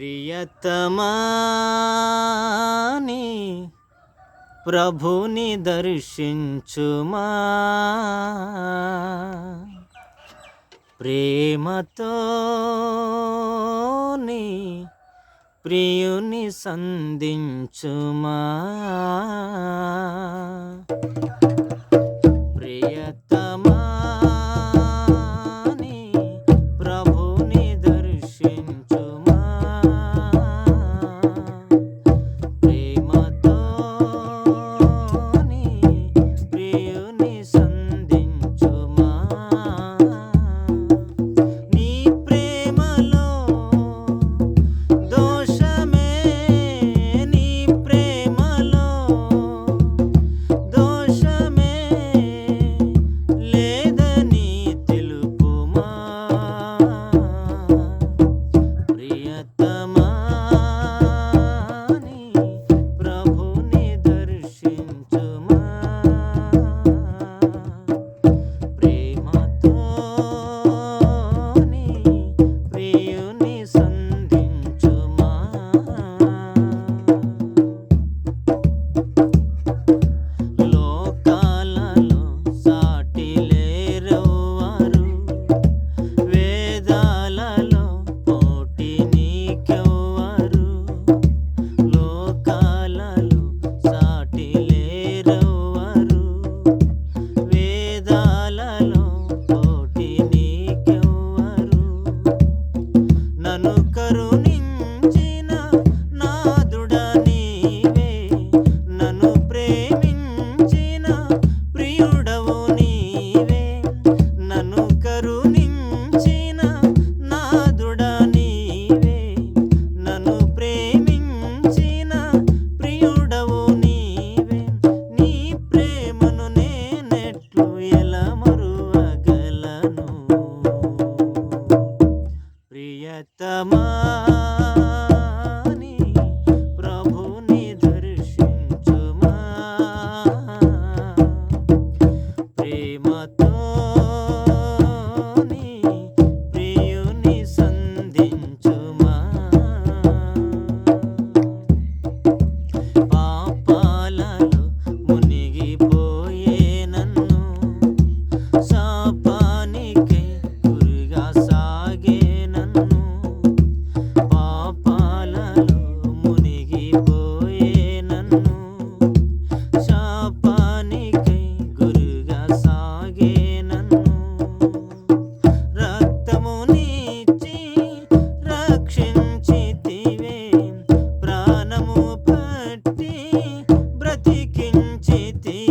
ప్రియతమాని ప్రభుని దర్శించుమా? ప్రేమతోని ప్రియుని సంధించుమా? మార్గాలలో కోటి నీకెవ్వరు? నన్ను కరుణించిన నాదుడా నీవే. నన్ను ప్రేమించిన ప్రియుడవు నీవే. నన్ను కరుణ தமா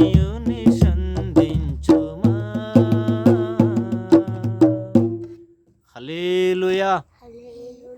you